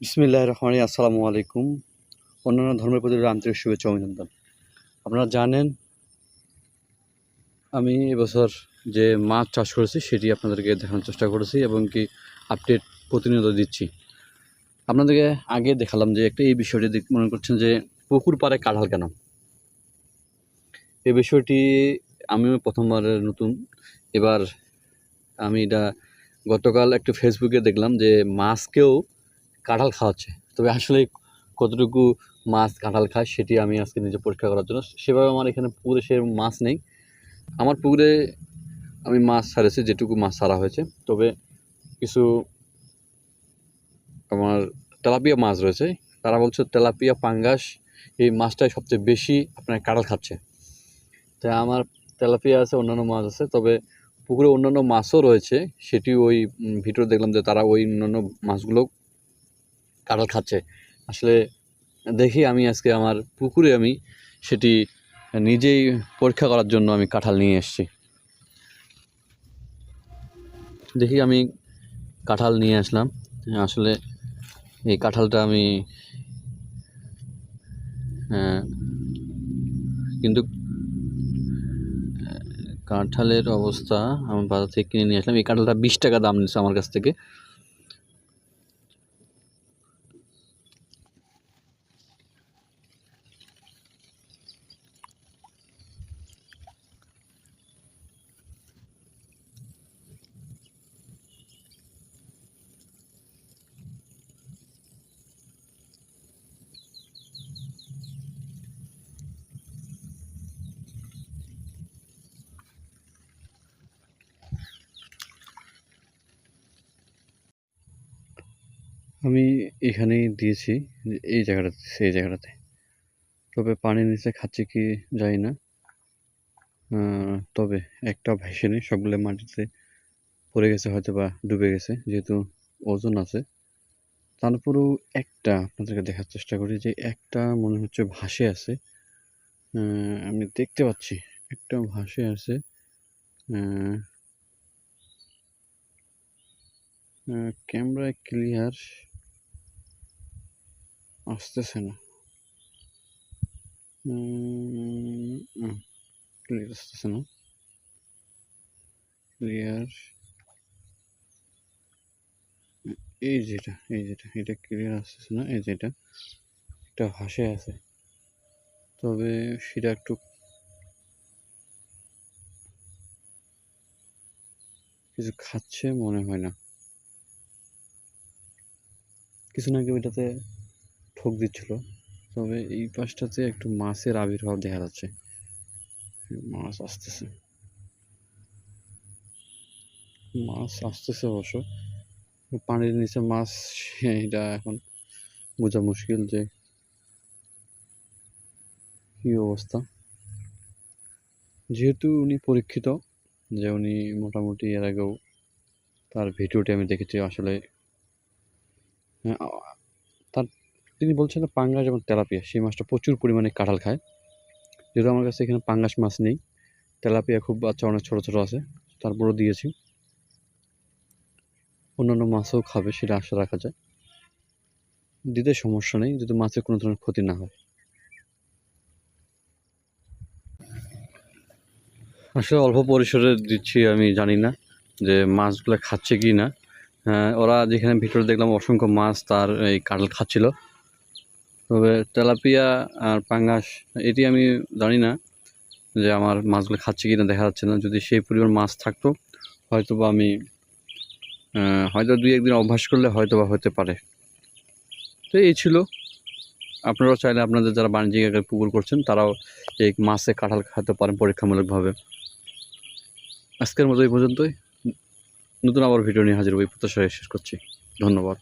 বিসমিল্লাহ রহমান আসসালামু আলাইকুম। অন্যান্য ধর্মের প্রতি আন্তরিক শুভেচ্ছা অভিনন্দন। আপনারা জানেন, আমি এবছর যে মাছ চাষ করেছি, সেটি আপনাদেরকে দেখানোর চেষ্টা করেছি এবং কি আপডেট প্রতিনিয়ত দিচ্ছি। আপনাদেরকে আগে দেখালাম যে একটা এই বিষয়টি মনে করছেন যে পুকুর পাড়ে কাঁঠাল কেন? এই বিষয়টি আমিও প্রথমবারের নতুন। এবার আমি এটা গতকাল একটু ফেসবুকে দেখলাম যে মাছকেও কাঁঠাল খাওয়াচ্ছে। তবে আসলে কতটুকু মাছ কাঁঠাল খায় সেটি আমি আজকে নিজে পরীক্ষা করার জন্য। সেভাবে আমার এখানে পুকুরে সে মাছ নেই। আমার পুকুরে আমি মাছ ছাড়েছি, যেটুকু মাছ ছাড়া হয়েছে। তবে কিছু আমার তেলাপিয়া মাছ রয়েছে। তারা বলছে তেলাপিয়া পাঙ্গাস এই মাছটাই সবচেয়ে বেশি আপনার কাঁঠাল খাচ্ছে। তাই আমার তেলাপিয়া আছে, অন্যান্য মাছ আছে। তবে পুকুরে অন্যান্য মাছও রয়েছে। সেটি ওই ভিডিও দেখলাম যে তারা ওই অন্যান্য মাছগুলো কাঁঠাল খাচ্ছে। আসলে দেখি আমি আজকে আমার পুকুরে আমি সেটি নিজেই পরীক্ষা করার জন্য আমি কাঁঠাল নিয়ে এসেছি। দেখি আমি কাঁঠাল নিয়ে আসলাম। আসলে এই কাঁঠালটা আমি আহ, কিন্তু কাঁঠালের অবস্থা আমি বাজার থেকে কিনে নিয়ে আসলাম। এই কাঁঠালটা বিশ টাকা দাম নিচ্ছে আমার কাছ থেকে। আমি এখানেই দিয়েছি, এই জায়গাটাতে, সেই জায়গাটাতে। তবে পানির নিচে খাচ্ছে কি জানি না। তবে একটা ভেসে নেই সবগুলো মাটিতে পড়ে গেছে হয়তো বা ডুবে গেছে, যেহেতু ওজন আছে। তারপরেও একটা আপনাদেরকে দেখার চেষ্টা করি যে একটা মনে হচ্ছে ভাসে আছে। আমি দেখতে পাচ্ছি, একটা ভাসে আছে। ক্যামেরায় ক্লিয়ার আসতেছে না। ক্লিয়ার আসতেছে না। ক্লিয়ার এই যেটা এই যেটা, এটা ক্লিয়ার আসতেছে না, এই যেটা। একটা ভাসে আছে। তবে সেটা একটু কিছু খাচ্ছে মনে হয় না। কিছু না কেউ এটাতে ঠোক দিচ্ছিল। তবে এই পাশটাতে একটু মাছের আবির্ভাব দেখা যাচ্ছে। মাছ আসতেছে। মাছ আসতেছে অবশ্য। পানির নিচে মাছ এটা এখন বোঝা মুশকিল যে কি অবস্থা। যেহেতু উনি পরীক্ষিত যে উনি মোটামুটি এর আগেও তার ভিডিওটি আমি দেখেছি আসলে। হ্যাঁ, তিনি বলছেন পাঙ্গাস এবং তেলাপিয়া সেই মাছটা প্রচুর পরিমাণে কাঁঠাল খায়। যেহেতু আমার কাছে এখানে পাঙ্গাস মাছ নেই তেলাপিয়া খুব বাচ্চা অনেক ছোটো ছোটো আছে তারপরেও দিয়েছি। অন্যান্য মাছও খাবে সেটা আশা রাখা যায়। দিতে সমস্যা নেই যদি মাছের কোনো ধরনের ক্ষতি না হয়। আসলে অল্প পরিসরে দিচ্ছি আমি জানি না যে মাছগুলো খাচ্ছে কি না। হ্যাঁ, ওরা যেখানে ভিতরে দেখলাম অসংখ্য মাছ তার এই কাঁঠাল খাচ্ছিল। তবে তেলাপিয়া আর পাঙ্গাস, এটি আমি জানি না যে আমার মাছগুলো খাচ্ছে কি না দেখা যাচ্ছে না। যদি সেই পরিমাণ মাছ থাকতো হয়তো বা আমি হয়তো দুই একদিন অভ্যাস করলে হয়তো বা হতে পারে। তো এই ছিল। আপনারাও চাইলে আপনাদের যারা বাণিজ্যিক আকারে পুকুর করছেন, তারাও এই মাছে কাঁঠাল খাতে পারেন পরীক্ষামূলকভাবে। আজকের মতো এই পর্যন্তই। নতুন আবার ভিডিও নিয়ে হাজির হব প্রত্যাশা শেষ করছি। ধন্যবাদ।